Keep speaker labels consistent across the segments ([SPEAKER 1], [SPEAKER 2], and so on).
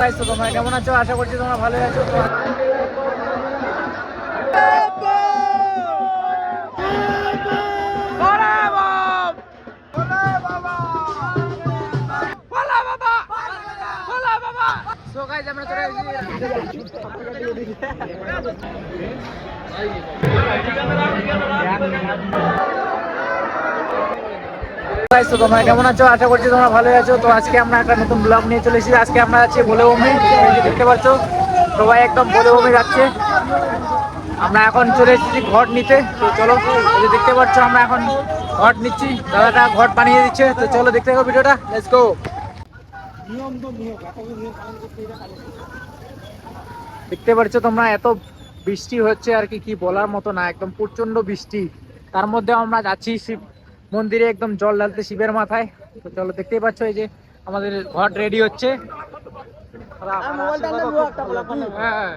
[SPEAKER 1] তো তোমরা কেমন আছো? আশা করছি তোমরা ভালো আছো। আমরা তোমরা কেমন আছো? আশা করছি তোমরা ভালো আছো। তো আজকে আমরা একটা নতুন ব্লগ নিয়ে চলে এসেছি। আজকে আমরা আছি বলে ভূমি। দেখতে পাচ্ছ, সবাই একদম বলে ভূমি যাচ্ছে। আমরা এখন চলে এসেছি ঘট নিতে। তো চলো দেখতে পাচ্ছ, আমরা এখন ঘট নিচ্ছি। দাদাটা ঘট বানিয়ে দিচ্ছে। তো চলো দেখতে থাকো ভিডিওটা। দেখতে পাচ্ছ তোমরা, এত বৃষ্টি হচ্ছে আর কি কি বলার মতো না। একদম প্রচণ্ড বৃষ্টি। তার মধ্যে আমরা যাচ্ছি মন্দিরে একদম জল ঢালতে শিবের মাথায়। তো চলো দেখতেই পাচ্ছ এই যে আমাদের ঘট রেডি হচ্ছে। হ্যাঁ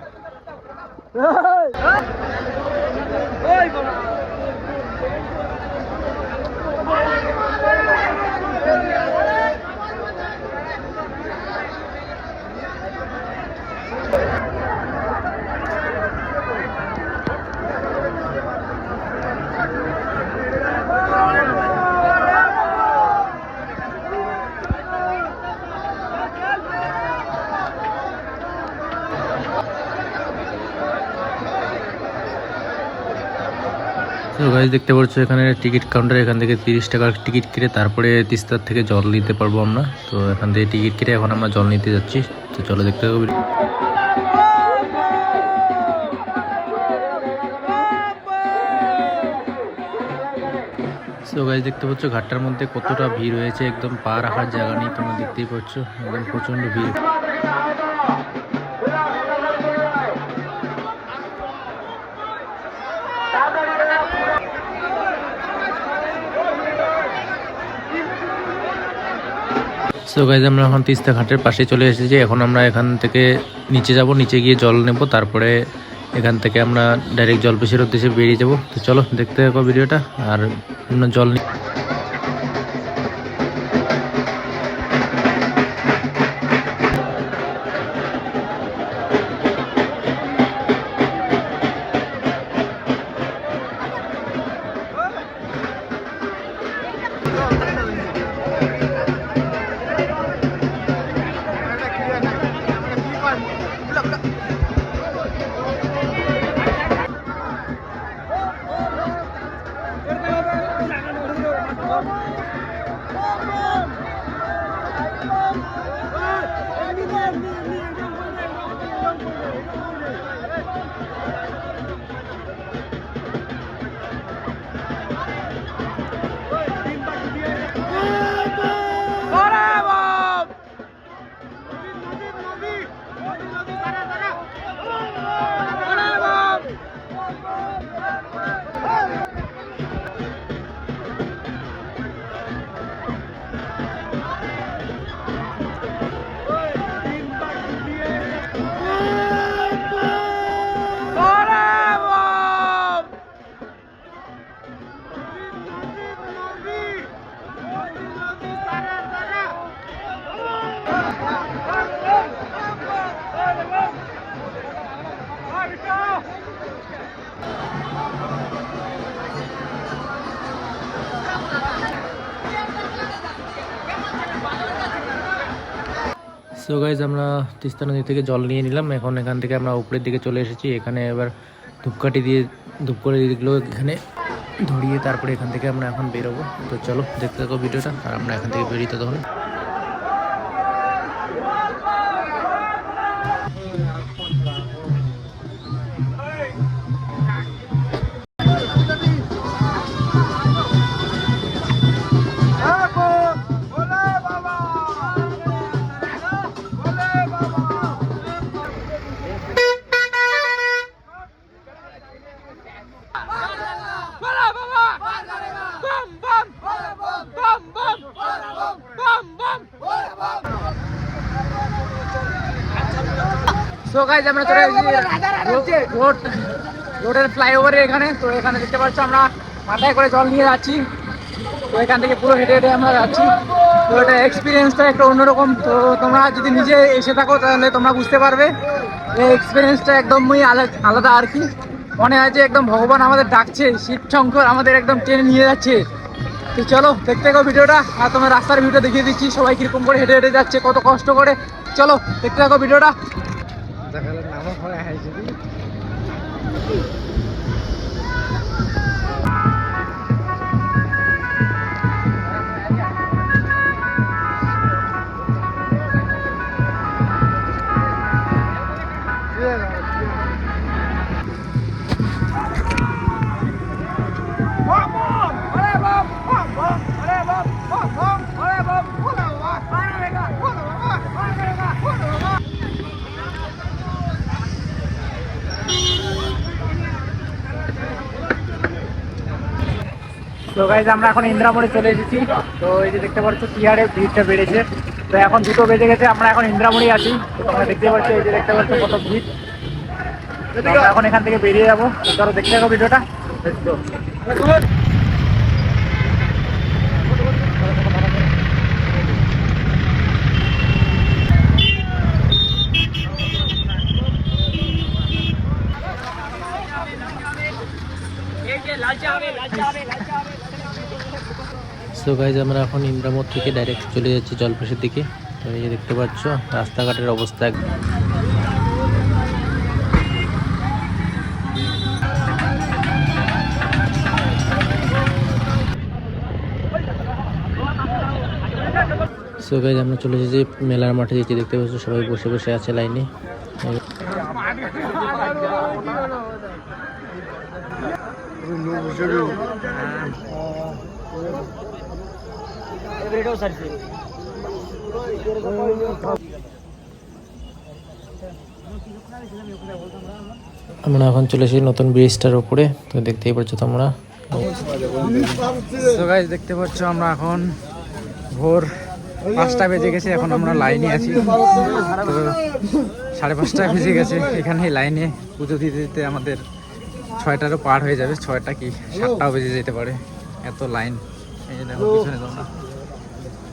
[SPEAKER 2] তো গাইজ দেখতে পাচ্ছ এখানে টিকিট কাউন্টার এখান থেকে তিরিশ টাকার টিকিট কেটে তারপরে তিস্তার থেকে জল নিতে পারব আমরা। তো এখান থেকে টিকিট কেটে এখন আমরা জল নিতে যাচ্ছি। তো চলো দেখতে হবে তো গাইজ দেখতে পাচ্ছ, ঘাটটার মধ্যে কতটা ভিড় হয়েছে একদম পা রাখার জায়গা নেই, তোমরা দেখতেই পাচ্ছ, একদম প্রচণ্ড ভিড়। সো গাইজ আমরা এখন তিস্তা ঘাটের পাশে চলে এসেছি। এখন আমরা এখান থেকে নিচে যাব, নিচে গিয়ে জল নেব। তারপরে এখান থেকে আমরা ডাইরেক্ট জল জলপেশির উদ্দেশ্যে বেরিয়ে যাব। তো চলো, দেখতে থাকো ভিডিওটা। আর অন্য জল নি- সো গাইজ আমরা তিস্তা নদী থেকে জল নিয়ে নিলাম। এখন এখান থেকে আমরা উপরের দিকে চলে এসেছি। এখানে এবার ধূপকাঠি দিয়ে ধূপকাঠি দিয়েগুলো এখানে ধরিয়ে তারপরে এখান থেকে আমরা এখন বেরোবো। তো চলো, দেখতে থাকো ভিডিওটা। আর আমরা এখান থেকে বেরিয়ে তখন
[SPEAKER 1] সো গাইজ আমরা চলে এসেছি রোড রোডের ফ্লাইওভারে এখানে। তো এখানে দেখতে পাচ্ছ আমরা মাথায় করে জল নিয়ে যাচ্ছি। তো এখান থেকে পুরো হেঁটে হেঁটে আমরা যাচ্ছি। তো এটা এক্সপিরিয়েন্সটা একটা অন্যরকম। তো তোমরা যদি নিজে এসে থাকো তাহলে তোমরা বুঝতে পারবে এই এক্সপিরিয়েন্সটা একদমই আলাদা আর কি। মনে হয় যে একদম ভগবান আমাদের ডাকছে শিব শঙ্কর আমাদের একদম ট্রেনে নিয়ে যাচ্ছে। তো চলো দেখতে থাকো ভিডিওটা। আর তোমার রাস্তার ভিডিও দেখিয়ে দিচ্ছি সবাই কীরকম করে হেঁটে হেঁটে যাচ্ছে কত কষ্ট করে। চলো দেখতে থাকো ভিডিওটা। রাজাকালের নামও করে হাইছে তো গাইজ আমরা এখন ইন্দ্রামণি চলে এসেছি। তো এই যে দেখতে পাচ্ছ টিয়ারে ভিড়টা বেড়েছে। তো এখন দুটো বেজে গেছে, আমরা এখন ইন্দ্রামণি আছি। তো তোমরা দেখতে পাচ্ছ, এই যে দেখতে পাচ্ছ কত ভিড়। এখন এখান থেকে বেরিয়ে যাব। চলো দেখতে থাকো ভিডিওটা।
[SPEAKER 2] সো গাইজ আমরা এখন ইন্দ্রামোড় থেকে ডাইরেক্ট চলে যাচ্ছি জলপাশের দিকে তো এই দেখতে পাচ্ছ রাস্তাঘাটের অবস্থা সো গাইজ আমরা চলে এসেছি মেলার মাঠে যেতে দেখতে পাচ্ছ সবাই বসে বসে আছে লাইনে আমরা এখন চলে এসেছি নতুন ব্রিজটার উপরে। তো দেখতেই পাচ্ছ তোমরা।
[SPEAKER 1] দেখতে পাচ্ছ আমরা এখন ভোর পাঁচটা বেজে গেছে এখন আমরা লাইনে আছি। তো সাড়ে পাঁচটা বেজে গেছে এখানে লাইনে পুজো দিতে দিতে আমাদের ছয়টারও পার হয়ে যাবে ছয়টা কি সাতটাও বেজে যেতে পারে এত লাইন। এই যে দেখো পিছনে তোমরা আর আমাকে
[SPEAKER 2] সো গাইজ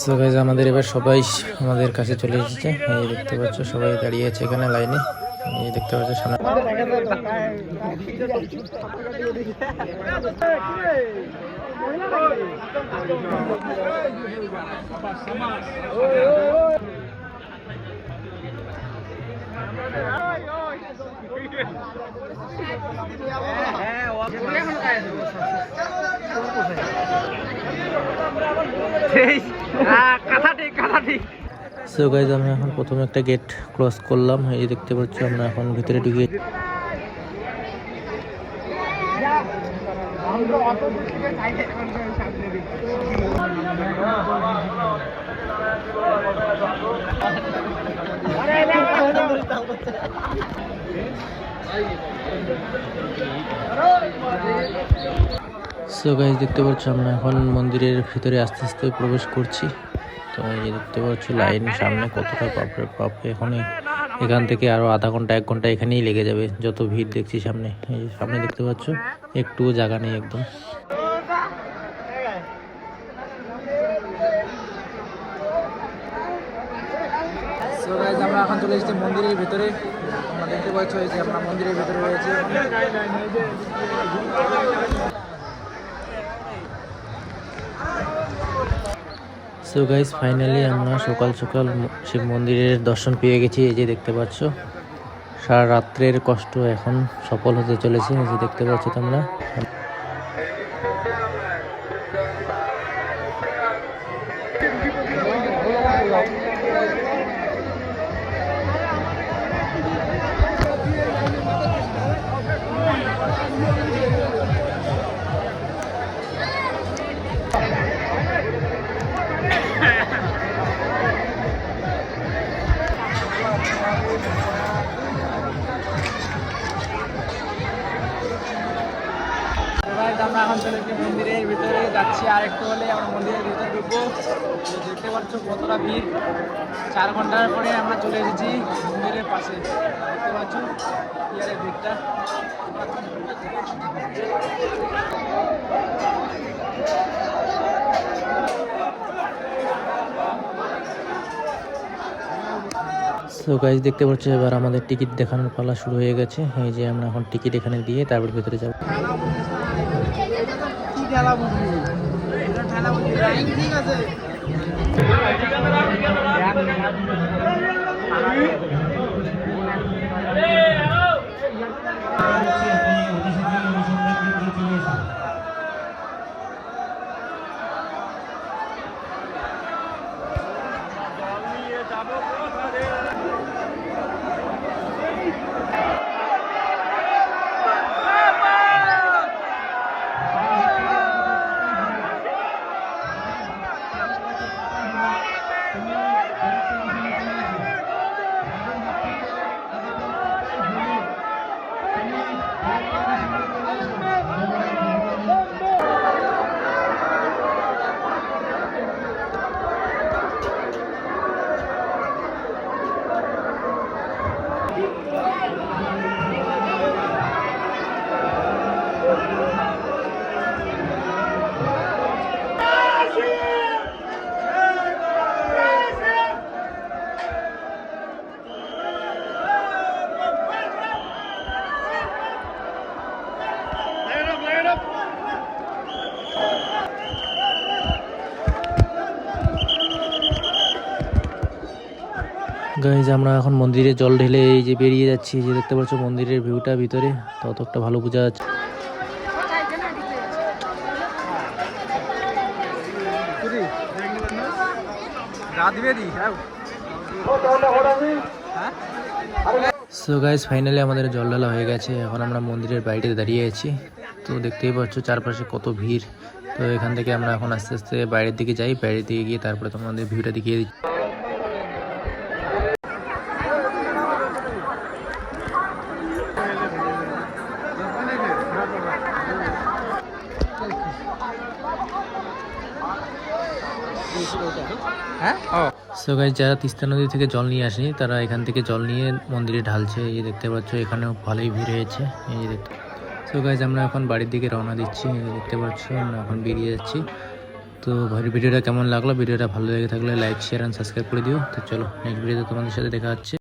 [SPEAKER 2] সো গাইজ আমাদের এবার সবাই আমাদের কাছে চলে এসেছে। এই দেখতে পাচ্ছ সবাই দাঁড়িয়ে আছে এখানে লাইনে। এই দেখতে পাচ্ছ সামনে সো গাইজ আমরা এখন প্রথমে একটা গেট ক্রস করলাম। এই দেখতে পাচ্ছ, আমরা এখন ভিতরে ঢুকে সো গাইজ দেখতে পাচ্ছ আমরা এখন মন্দিরের ভিতরে আস্তে আস্তে প্রবেশ করছি। তো এই দেখতে পাচ্ছ, লাইন সামনে কতটা বাপরে বাপ এখন এখান থেকে আরও আধা ঘণ্টা, এক ঘণ্টা এখানেই লেগে যাবে, যত ভিড় দেখছি সামনে। এই সামনে দেখতে পাচ্ছ, একটুও জায়গা নেই একদম
[SPEAKER 1] সো গাইজ আমরা এখন চলে এসেছি, মন্দিরের ভিতরে। তোমরা দেখতে পাচ্ছ এই যে আমরা মন্দিরের ভিতরে রয়েছে।
[SPEAKER 2] সো গাইজ ফাইনালি আমরা সকাল সকাল শিব মন্দিরের দর্শন পেয়ে গেছি। এই যে দেখতে পাচ্ছ, সারা রাত্রের কষ্ট এখন সফল হতে চলেছে। এই যে দেখতে পাচ্ছ তোমরা।
[SPEAKER 1] মন্দিরের ভিতরে যাচ্ছি। আর একটু হলে আমরা মন্দিরের ভিতরে ঢুকবো। দেখতে পাচ্ছ কতটা ভিড়। চার ঘণ্টার পরে আমরা চলে এসেছি মন্দিরের পাশে। দেখতে পাচ্ছ ইয়ারের ভিড়টা।
[SPEAKER 2] সো গাইজ দেখতে পাচ্ছ এবার আমাদের টিকিট দেখানোর পালা শুরু হয়ে গেছে। এই যে আমরা এখন টিকিট এখানে দিয়ে তারপর ভিতরে যাব।
[SPEAKER 1] ঠেলা বুঝলি এটা ঠেলা বুঝলি ঠিক আছে
[SPEAKER 2] গাইজ, আমরা এখন মন্দিরে জল ঢেলে এই যে বেরিয়ে যাচ্ছি যে দেখতে পাচ্ছ মন্দিরের ভিউটা ভিতরে, ততটা ভালো বোঝা যাচ্ছে। সো গাইজ ফাইনালি আমাদের জল ঢালা হয়ে গেছে, এখন আমরা মন্দিরের বাইরে দাঁড়িয়ে আছি। তো দেখতেই পাচ্ছ চারপাশে কত ভিড়। তো এখান থেকে আমরা এখন আস্তে আস্তে বাইরের দিকে যাই, বাইরের দিকে গিয়ে তারপরে তোমাদের ভিউটা দেখিয়ে দিচ্ছি।
[SPEAKER 1] হ্যাঁ? ও।
[SPEAKER 2] সো গাইজ যারা তিস্তা নদী থেকে জল নিয়ে আসেনি তারা এখান থেকে জল নিয়ে মন্দিরে ঢালছে। এই দেখতে পাচ্ছ এখানেও ভালোই ভিড় হয়েছে। এই যে দেখতে সো গাইজ আমরা এখন বাড়ির দিকে রওনা দিচ্ছি। এই দেখতে পাচ্ছ আমরা এখন বেরিয়ে যাচ্ছি। তো ভাই ভিডিওটা কেমন লাগল? ভিডিওটা ভালো লেগে থাকলে লাইক শেয়ার অ্যান্ড সাবস্ক্রাইব করে দিও। তো চলো নেক্সট ভিডিওতে তোমাদের সাথে দেখা হচ্ছে।